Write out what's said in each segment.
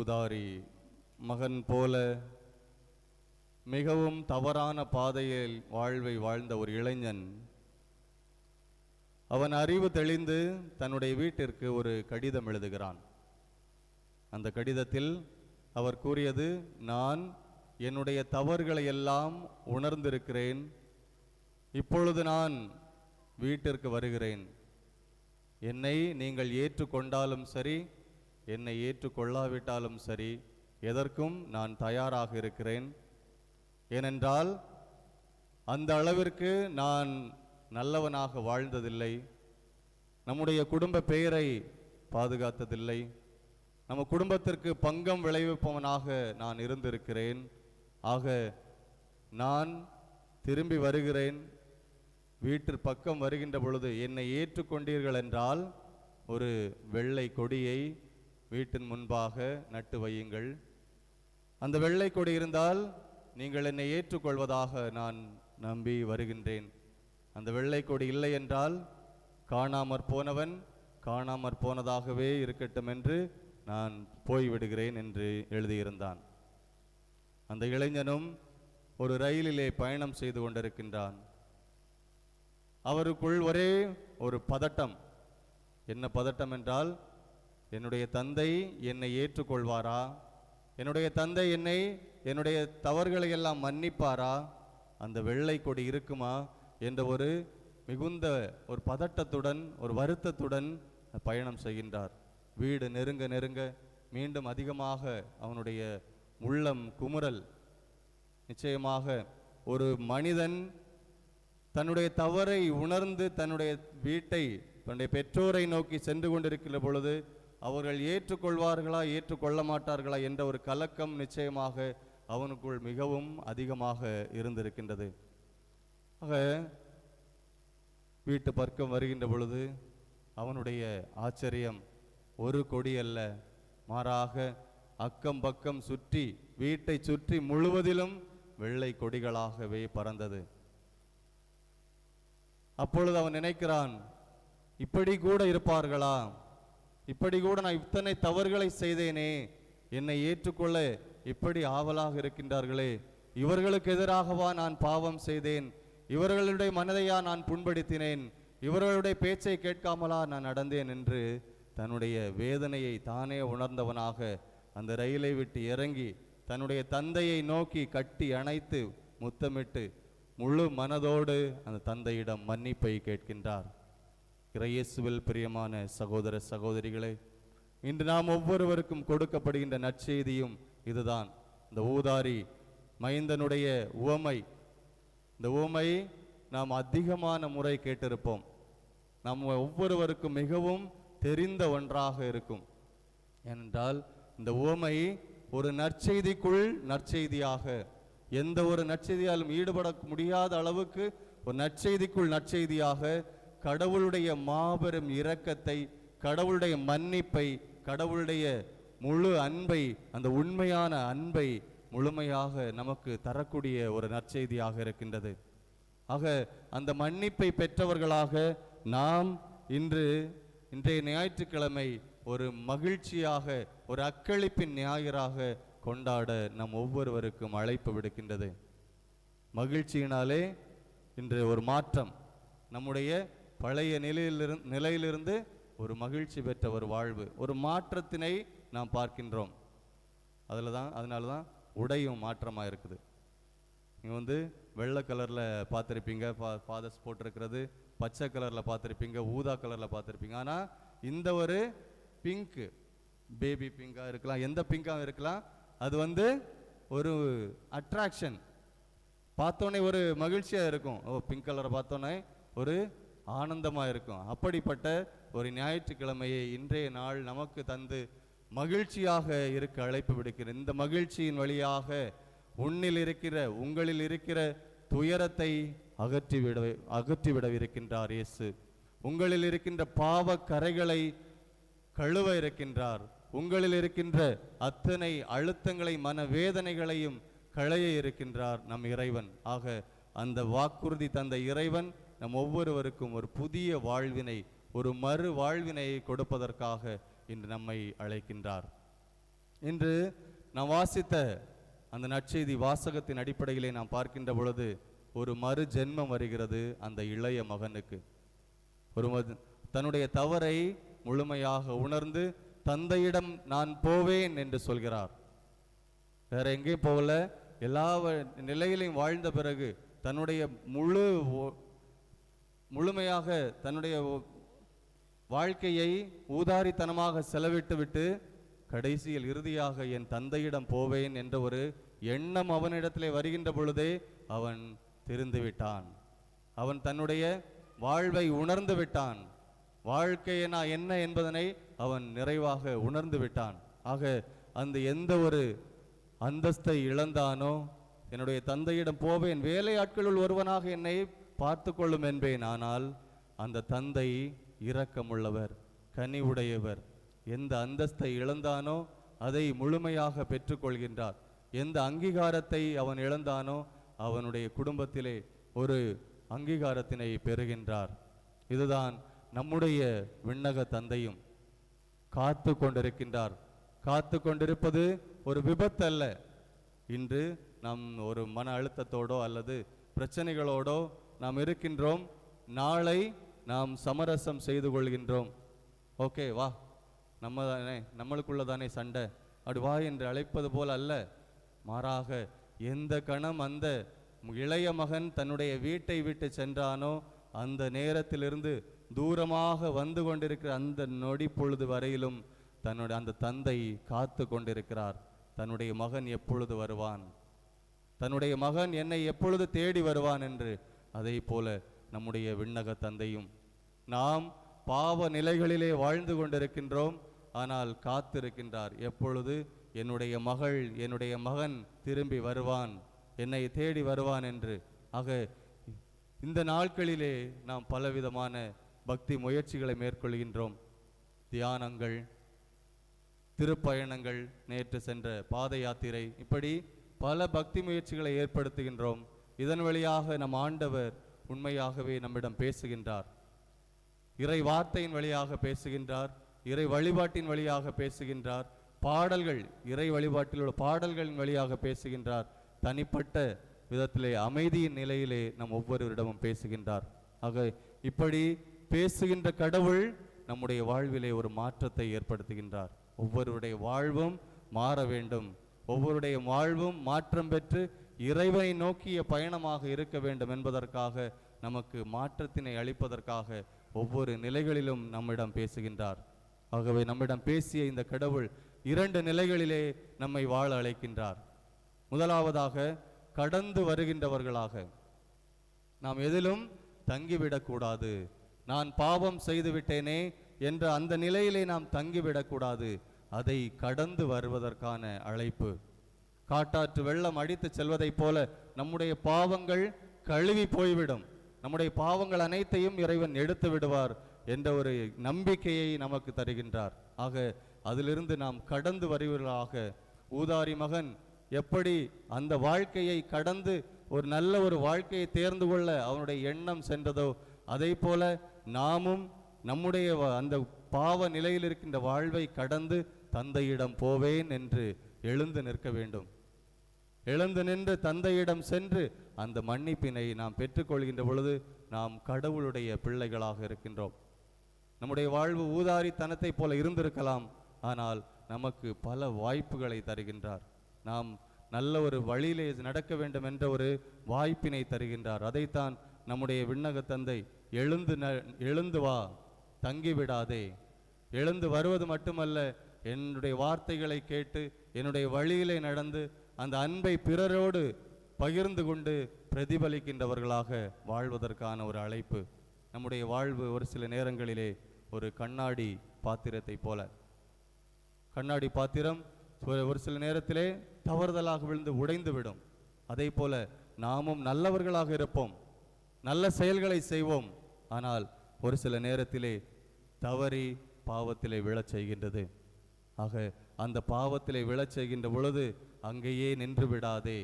உதாரி மகன் போல மிகவும் தவறான பாதையில் வாழ்வை வாழ்ந்த ஒரு இளைஞன். அவன் அறிவு தெளிந்து தன்னுடைய வீட்டிற்கு ஒரு கடிதம் எழுதுகிறான். அந்த கடிதத்தில் அவர் கூறியது நான் என்னுடைய தவறுகளை எல்லாம் உணர்ந்திருக்கிறேன். இப்பொழுது நான் வீட்டிற்கு வருகிறேன். என்னை நீங்கள் ஏற்றுக்கொண்டாலும் சரி என்னை ஏற்றுக்கொள்ளாவிட்டாலும் சரி எதற்கும் நான் தயாராக இருக்கிறேன். ஏனென்றால் அந்த அளவிற்கு நான் நல்லவனாக வாழ்ந்ததில்லை. நம்முடைய குடும்ப பெயரை பாதுகாத்ததில்லை. நம்ம குடும்பத்திற்கு பங்கம் விளைவிப்பவனாக நான் இருந்திருக்கிறேன். ஆக நான் திரும்பி வருகிறேன். வீட்டிற் பக்கம் வருகின்ற பொழுது என்னை ஏற்றுக்கொண்டீர்கள் என்றால் ஒரு வெள்ளை கொடியை வீட்டின் முன்பாக நட்டு வையுங்கள். அந்த வெள்ளை கொடி இருந்தால் நீங்கள் என்னை ஏற்றுக்கொள்வதாக நான் நம்பி வருகின்றேன். அந்த வெள்ளை கொடி இல்லை என்றால் காணாமற் போனவன் காணாமற் போனதாகவே இருக்கட்டும் என்று நான் போய்விடுகிறேன் என்று எழுதியிருந்தான். அந்த இளைஞனும் ஒரு ரயிலிலே பயணம் செய்து கொண்டிருக்கின்றான். அவருக்குள் ஒரே ஒரு பதட்டம். என்ன பதட்டம் என்றால் என்னுடைய தந்தை என்னை ஏற்றுக்கொள்வாரா? என்னுடைய தந்தை என்னை என்னுடைய தவறுகளை எல்லாம் மன்னிப்பாரா? அந்த வெள்ளை கொடி இருக்குமா? என்ற ஒரு மிகுந்த ஒரு பதட்டத்துடன் ஒரு வருத்தத்துடன் பயணம் செய்கின்றார். வீடு நெருங்க நெருங்க மீண்டும் அதிகமாக அவனுடைய உள்ளம் குமுறல். நிச்சயமாக ஒரு மனிதன் தன்னுடைய தவறை உணர்ந்து தன்னுடைய வீட்டை தன்னுடைய பெற்றோரை நோக்கி சென்று கொண்டிருக்கிற பொழுது அவர்கள் ஏற்றுக்கொள்வார்களா ஏற்றுக்கொள்ள மாட்டார்களா என்ற ஒரு கலக்கம் நிச்சயமாக அவனுக்குள் மிகவும் அதிகமாக இருந்திருக்கின்றது. ஆக வீட்டு பர்க்கம் வருகின்ற பொழுது அவனுடைய ஆச்சரியம் ஒரு கொடி அல்ல. மாறாக அக்கம் பக்கம் சுற்றி வீட்டை சுற்றி முழுவதிலும் வெள்ளை கொடிகளாகவே பறந்தது. அப்பொழுது அவன் நினைக்கிறான் இப்படி கூட இருப்பார்களா? இப்படி கூட நான் இத்தனை தவறுகளை செய்தேனே. என்னை ஏற்றுக்கொள்ள இப்படி ஆவலாக இருக்கின்றார்களே. இவர்களுக்கு எதிராகவா நான் பாவம் செய்தேன். இவர்களுடைய மனதையா நான் புண்படுத்தினேன். இவர்களுடைய பேச்சை கேட்காமலா நான் நடந்தேன் என்று தன்னுடைய வேதனையை தானே உணர்ந்தவனாக அந்த ரயிலை விட்டு இறங்கி தன்னுடைய தந்தையை நோக்கி கட்டி அணைத்து முத்தமிட்டு முழு மனதோடு அந்த தந்தையிடம் மன்னிப்பை கேட்கின்றார். இறையேசுவில் பிரியமான சகோதர சகோதரிகளே இன்று நாம் ஒவ்வொருவருக்கும் கொடுக்கப்படுகின்ற நற்செய்தியும் இதுதான். இந்த ஊதாரி மைந்தனுடைய உவமை. இந்த உவமை நாம் அதிகமான முறை கேட்டிருப்போம். நம்ம ஒவ்வொருவருக்கும் மிகவும் தெரிந்த ஒன்றாக இருக்கும். ஏனென்றால் இந்த உவமை ஒரு நற்செய்திக்குள் நற்செய்தியாக எந்த ஒரு நற்செய்தியாலும் ஈடுபட முடியாத அளவுக்கு ஒரு நற்செய்திக்குள் நற்செய்தியாக கடவுளுடைய மாபெரும் இரக்கத்தை கடவுளுடைய மன்னிப்பை கடவுளுடைய முழு அன்பை அந்த உண்மையான அன்பை முழுமையாக நமக்கு தரக்கூடிய ஒரு நற்செய்தியாக இருக்கின்றது. ஆக அந்த மன்னிப்பை பெற்றவர்களாக நாம் இன்று இன்றைய ஞாயிற்றுக்கிழமை ஒரு மகிழ்ச்சியாக ஒரு அக்களிப்பின் ஞாயிறாக கொண்டாட நம் ஒவ்வொருவருக்கும் அழைப்பு விடுக்கின்றது. மகிழ்ச்சியினாலே இன்று ஒரு மாற்றம் நம்முடைய பழைய நிலையிலிருந்து நிலையிலிருந்து ஒரு மகிழ்ச்சி பெற்ற ஒரு வாழ்வு ஒரு மாற்றத்தினை நாம் பார்க்கின்றோம். அதில் தான் அதனால தான் உடையும் மாற்றமாக இருக்குது. நீங்கள் வந்து வெள்ளை கலரில் பார்த்துருப்பீங்க ஃபா ஃபாதர்ஸ் போட்டிருக்கிறது பச்சை கலரில் பார்த்துருப்பீங்க ஊதா கலரில் பார்த்துருப்பீங்க. ஆனால் இந்த ஒரு பிங்க்கு பேபி பிங்காக இருக்கலாம் எந்த பிங்காக இருக்கலாம். அது வந்து ஒரு அட்ராக்ஷன் பார்த்தோன்னே ஒரு மகிழ்ச்சியாக இருக்கும். ஓ பிங்க் கலரை பார்த்தோன்னே ஒரு ஆனந்தமாக இருக்கும். அப்படிப்பட்ட ஒரு ஞாயிற்றுக்கிழமையை இன்றைய நாள் நமக்கு தந்து மகிழ்ச்சியாக இருக்க அழைப்பு விடுக்கிறேன். இந்த மகிழ்ச்சியின் வழியாக உன்னில் இருக்கிற உங்களில் இருக்கிற துயரத்தை அகற்றிவிட அகற்றிவிடவிருக்கின்றார் இயேசு. உங்களில் இருக்கின்ற பாவ கரைகளை கழுவ இருக்கின்றார். உங்களில் இருக்கின்ற அத்தனை அழுத்தங்களை மனவேதனைகளையும் களைய இருக்கின்றார் நம் இறைவன். ஆக அந்த வாக்குறுதி தந்த இறைவன் நம் ஒவ்வொருவருக்கும் ஒரு புதிய வாழ்வினை ஒரு மறு வாழ்வினை கொடுப்பதற்காக இன்று நம்மை அழைக்கின்றார். இன்று நாம் வாசித்த அந்த நற்செய்தி வாசகத்தின் அடிப்படையிலே நாம் பார்க்கின்ற பொழுது ஒரு மறு ஜென்மம் வருகிறது அந்த இளைய மகனுக்கு. ஒரு ம- தன்னுடைய தவறை முழுமையாக உணர்ந்து தந்தையிடம் நான் போவேன் என்று சொல்கிறார். வேற எங்கேயும் போகல. எல்லா நிலையிலையும் வாழ்ந்த பிறகு தன்னுடைய முழு முழுமையாக தன்னுடைய வாழ்க்கையை ஊதாரித்தனமாக செலவிட்டு விட்டு கடைசியில் இறுதியாக என் தந்தையிடம் போவேன் என்ற ஒரு எண்ணம் அவனிடத்திலே வருகின்ற பொழுதே அவன் திருந்துவிட்டான். அவன் தன்னுடைய வாழ்வை உணர்ந்து விட்டான். வாழ்க்கையனா என்ன என்பதனை அவன் நிறைவாக உணர்ந்து விட்டான். ஆக அந்த எந்த ஒரு அந்தஸ்தை இழந்தானோ என்னுடைய தந்தையிடம் போவேன் வேலையாட்களுள் ஒருவனாக என்னை பார்த்து கொள்ளும் என்பேன் ஆனால் அந்த தந்தை இரக்கமுள்ளவர் கனிவுடையவர். எந்த அந்தஸ்தை இழந்தானோ அதை முழுமையாக பெற்றுக்கொள்கின்றார். எந்த அங்கீகாரத்தை அவன் இழந்தானோ அவனுடைய குடும்பத்திலே ஒரு அங்கீகாரத்தினை பெறுகின்றார். இதுதான் நம்முடைய விண்ணக தந்தையும் காத்து கொண்டிருக்கின்றார். காத்து கொண்டிருப்பது ஒரு விபத்து அல்ல இன்று நம் ஒரு மன அழுத்தத்தோடோ அல்லது பிரச்சனைகளோடோ நாம் இருக்கின்றோம். நாளை நாம் சமரசம் செய்து கொள்கின்றோம். ஓகே வா. நம்ம தானே நம்மளுக்குள்ள தானே சண்டை. அப்படி வா என்று அழைப்பது போல் அல்ல. மாறாக எந்த கணம் அந்த இளைய மகன் தன்னுடைய வீட்டை விட்டு சென்றானோ அந்த நேரத்திலிருந்து தூரமாக வந்து கொண்டிருக்கிற அந்த நொடி பொழுது வரையிலும் தன்னுடைய அந்த தந்தை காத்து கொண்டிருக்கிறார். தன்னுடைய மகன் எப்பொழுது வருவான்? தன்னுடைய மகன் என்னை எப்பொழுது தேடி வருவான் என்று அதே போல நம்முடைய விண்ணக தந்தையும். நாம் பாவ நிலைகளிலே வாழ்ந்து கொண்டிருக்கின்றோம் ஆனால் காத்திருக்கின்றார். எப்பொழுது? என்னுடைய மகள் என்னுடைய மகன் திரும்பி வருவான் என்னை தேடி வருவான் என்று. ஆக இந்த நாட்களிலே நாம் பலவிதமான பக்தி முயற்சிகளை மேற்கொள்கின்றோம். தியானங்கள் திருப்பயணங்கள் நேற்று சென்ற பாத யாத்திரை இப்படி பல பக்தி முயற்சிகளை ஏற்படுத்துகின்றோம். இதன் வழியாக நம் ஆண்டவர் உண்மையாகவே நம்மிடம் பேசுகின்றார். இறை வார்த்தையின் வழியாக பேசுகின்றார் இறை வழிபாட்டின் வழியாக பேசுகின்றார் பாடல்கள் இறை வழிபாட்டில் உள்ள பாடல்களின் வழியாக பேசுகின்றார். தனிப்பட்ட விதத்திலே அமைதியின் நிலையிலே நம் ஒவ்வொருவரிடமும் பேசுகின்றார். ஆக இப்படி பேசுகின்ற கடவுள் நம்முடைய வாழ்விலே ஒரு மாற்றத்தை ஏற்படுத்துகின்றார். ஒவ்வொருவருடைய வாழ்வும் மாற வேண்டும். ஒவ்வொருடைய வாழ்வும் மாற்றம் பெற்று இறைவனை நோக்கிய பயணமாக இருக்க வேண்டும் என்பதற்காக நமக்கு மாற்றத்தினை அளிப்பதற்காக ஒவ்வொரு நிலைகளிலும் நம்மிடம் பேசுகின்றார். ஆகவே நம்மிடம் பேசிய இந்த கடவுள் இரண்டு நிலைகளிலே நம்மை வாழ அழைக்கின்றார். முதலாவதாக கடந்து வருகின்றவர்களாக. நாம் எதிலும் தங்கிவிடக்கூடாது. நான் பாவம் செய்துவிட்டேனே என்ற அந்த நிலையிலே நாம் தங்கிவிடக்கூடாது. அதை கடந்து வருவதற்கான அழைப்பு. காட்டாற்று வெள்ளம் அடித்து செல்வதைப் போல நம்முடைய பாவங்கள் கழுவி போய்விடும். நம்முடைய பாவங்கள் அனைத்தையும் இறைவன் எடுத்து விடுவார் என்ற ஒரு நம்பிக்கையை நமக்கு தருகின்றார். ஆக அதிலிருந்து நாம் கடந்து வருவர்களாக. ஊதாரி மகன் எப்படி அந்த வாழ்க்கையை கடந்து ஒரு நல்ல ஒரு வாழ்க்கையை தேர்ந்து கொள்ள அவனுடைய எண்ணம் சென்றதோ அதே போல நாமும் நம்முடைய அந்த பாவ நிலையில் இருக்கின்ற வாழ்வை கடந்து தந்தையிடம் போவேன் என்று எழுந்து நிற்க வேண்டும். எழுந்து நின்று தந்தையிடம் சென்று அந்த மன்னிப்பினை நாம் பெற்றுக்கொள்கின்ற பொழுது நாம் கடவுளுடைய பிள்ளைகளாக இருக்கின்றோம். நம்முடைய வாழ்வு ஊதாரித்தனத்தைப் போல இருந்திருக்கலாம் ஆனால் நமக்கு பல வாய்ப்புகளை தருகின்றார். நாம் நல்ல ஒரு வழியிலே நடக்க வேண்டும் என்ற ஒரு வாய்ப்பினை தருகின்றார். அதைத்தான் நம்முடைய விண்ணக தந்தை எழுந்து ந- எழுந்து வா தங்கிவிடாதே. எழுந்து வருவது மட்டுமல்ல என்னுடைய வார்த்தைகளை கேட்டு என்னுடைய வழியிலே நடந்து அந்த அன்பை பிறரோடு பகிர்ந்து கொண்டு பிரதிபலிக்கின்றவர்களாக வாழ்வதற்கான ஒரு அழைப்பு. நம்முடைய வாழ்வு ஒரு சில நேரங்களிலே ஒரு கண்ணாடி பாத்திரத்தை போல. கண்ணாடி பாத்திரம் ஒரு- ஒரு சில நேரத்திலே தவறுதலாக விழுந்து உடைந்து விடும் அதே போல நாமும் நல்லவர்களாக இருப்போம். நல்ல செயல்களை செய்வோம். ஆனால் ஒரு சில நேரத்திலே தவறி பாவத்திலே விழச் செய்கின்றது. ஆக அந்த பாவத்திலே விழச் செய்கின்ற பொழுது அங்கேயே நின்று விடாதே.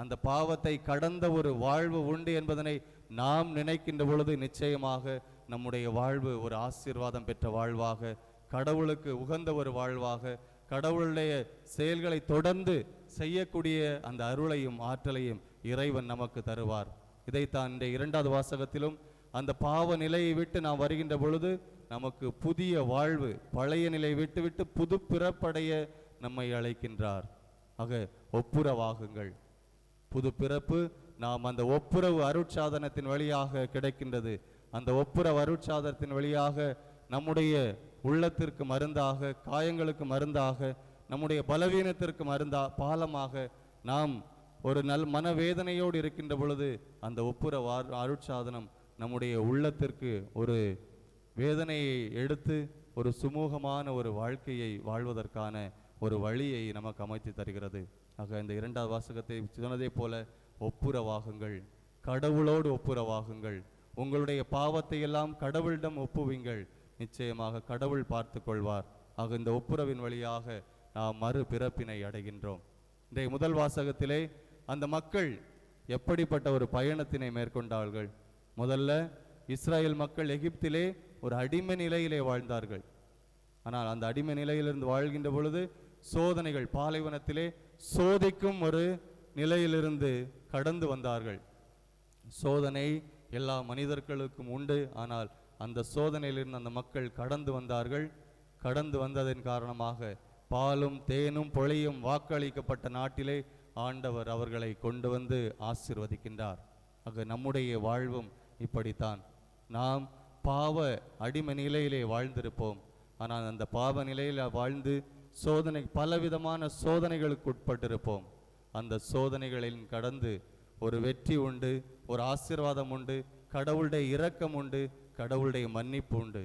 அந்த பாவத்தை கடந்த ஒரு வாழ்வு உண்டு என்பதனை நாம் நினைக்கின்ற பொழுது நிச்சயமாக நம்முடைய வாழ்வு ஒரு ஆசீர்வாதம் பெற்ற வாழ்வாக கடவுளுக்கு உகந்த ஒரு வாழ்வாக கடவுளுடைய செயல்களை தொடர்ந்து செய்யக்கூடிய அந்த அருளையும் ஆற்றலையும் இறைவன் நமக்கு தருவார். இதைத்தான் இந்த இரண்டாவது வாசகத்திலும் அந்த பாவ நிலையை விட்டு நாம் வருகின்ற பொழுது நமக்கு புதிய வாழ்வு பழைய நிலையை விட்டுவிட்டு புது பிறப்படைய நம்மை அழைக்கின்றார். ஆக ஒப்புரவாகுங்கள். புது பிறப்பு நாம் அந்த ஒப்புரவு அருட்சாதனத்தின் வழியாக கிடைக்கின்றது. அந்த ஒப்புரவு அருட்சாதனத்தின் வழியாக நம்முடைய உள்ளத்திற்கு மருந்தாக காயங்களுக்கு மருந்தாக நம்முடைய பலவீனத்திற்கு மருந்தா பாலமாக நாம் ஒரு நல் மனவேதனையோடு இருக்கின்ற பொழுது அந்த ஒப்புரவு அருட்சாதனம் நம்முடைய உள்ளத்திற்கு ஒரு வேதனையை எடுத்து ஒரு சுமூகமான ஒரு வாழ்க்கையை வாழ்வதற்கான ஒரு வழியை நமக்கு அமைத்து தருகிறது. ஆக இந்த இரண்டாவது வாசகத்தை சொன்னதை போல ஒப்புரவாகுங்கள் கடவுளோடு ஒப்புரவாகுங்கள் உங்களுடைய பாவத்தை எல்லாம் கடவுளிடம் ஒப்புவிங்கள். நிச்சயமாக கடவுள் பார்த்து கொள்வார். ஆக இந்த ஒப்புரவின் வழியாக நாம் மறு பிறப்பினை அடைகின்றோம். இன்றைய முதல் வாசகத்திலே அந்த மக்கள் எப்படிப்பட்ட ஒரு பயணத்தினை மேற்கொண்டார்கள்? முதல்ல இஸ்ராயேல் மக்கள் எகிப்திலே ஒரு அடிமை நிலையிலே வாழ்ந்தார்கள். ஆனால் அந்த அடிமை நிலையிலிருந்து வாழ்கின்ற பொழுது சோதனைகள் பாலைவனத்திலே சோதிக்கும் ஒரு நிலையிலிருந்து கடந்து வந்தார்கள். சோதனை எல்லா மனிதர்களுக்கும் உண்டு. ஆனால் அந்த சோதனையிலிருந்து அந்த மக்கள் கடந்து வந்தார்கள். கடந்து வந்ததன் காரணமாக பாலும் தேனும் பொழியும் வாக்களிக்கப்பட்ட நாட்டிலே ஆண்டவர் அவர்களை கொண்டு வந்து ஆசிர்வதிக்கின்றார். ஆக நம்முடைய வாழ்வும் இப்படித்தான். நாம் பாவ அடிமை நிலையிலே வாழ்ந்திருப்போம். ஆனால் அந்த பாவ நிலையில் வாழ்ந்து சோதனை பலவிதமான சோதனைகளுக்கு உட்பட்டிருப்போம். அந்த சோதனைகளில் கடந்து ஒரு வெற்றி உண்டு ஒரு ஆசீர்வாதம் உண்டு கடவுளுடைய இரக்கம் உண்டு கடவுளுடைய மன்னிப்பு உண்டு.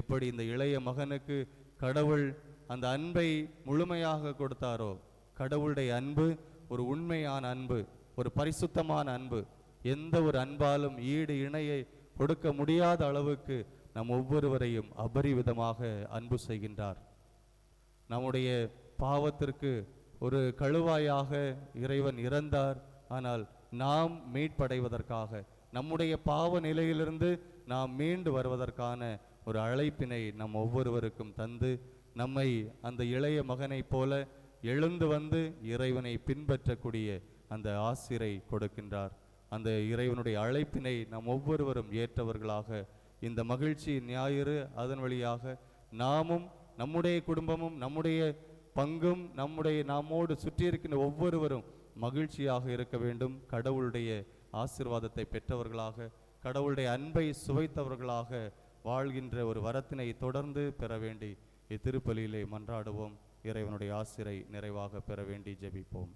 எப்படி இந்த இளைய மகனுக்கு கடவுள் அந்த அன்பை முழுமையாக கொடுத்தாரோ கடவுளுடைய அன்பு ஒரு உண்மையான அன்பு ஒரு பரிசுத்தமான அன்பு எந்த ஒரு அன்பாலும் ஈடு இணையை கொடுக்க முடியாத அளவுக்கு நம் ஒவ்வொருவரையும் அபரிவிதமாக அன்பு செய்கின்றார். நம்முடைய பாவத்திற்கு ஒரு கழுவாயாக இறைவன் இறந்தார். ஆனால் நாம் மீட்படைவதற்காக நம்முடைய பாவ நிலையிலிருந்து நாம் மீண்டு வருவதற்கான ஒரு அழைப்பினை நம் ஒவ்வொருவருக்கும் தந்து நம்மை அந்த இளைய மகனைப் போல எழுந்து வந்து இறைவனை பின்பற்றக்கூடிய அந்த ஆசிரை கொடுக்கின்றார். அந்த இறைவனுடைய அழைப்பினை நாம் ஒவ்வொருவரும் ஏற்றவர்களாக இந்த மகிழ்ச்சி ஞாயிறு அதன் வழியாக நாமும் நம்முடைய குடும்பமும் நம்முடைய பங்கும் நம்முடைய நம்மோடு சுற்றி இருக்கின்ற ஒவ்வொருவரும் மகிழ்ச்சியாக இருக்க வேண்டும். கடவுளுடைய ஆசீர்வாதத்தை பெற்றவர்களாக கடவுளுடைய அன்பை சுவைத்தவர்களாக வாழ்கின்ற ஒரு வரத்தினை தொடர்ந்து பெற வேண்டி இத்திருப்பலியிலே மன்றாடுவோம். இறைவனுடைய ஆசிரை நிறைவாக பெற வேண்டி ஜெபிப்போம்.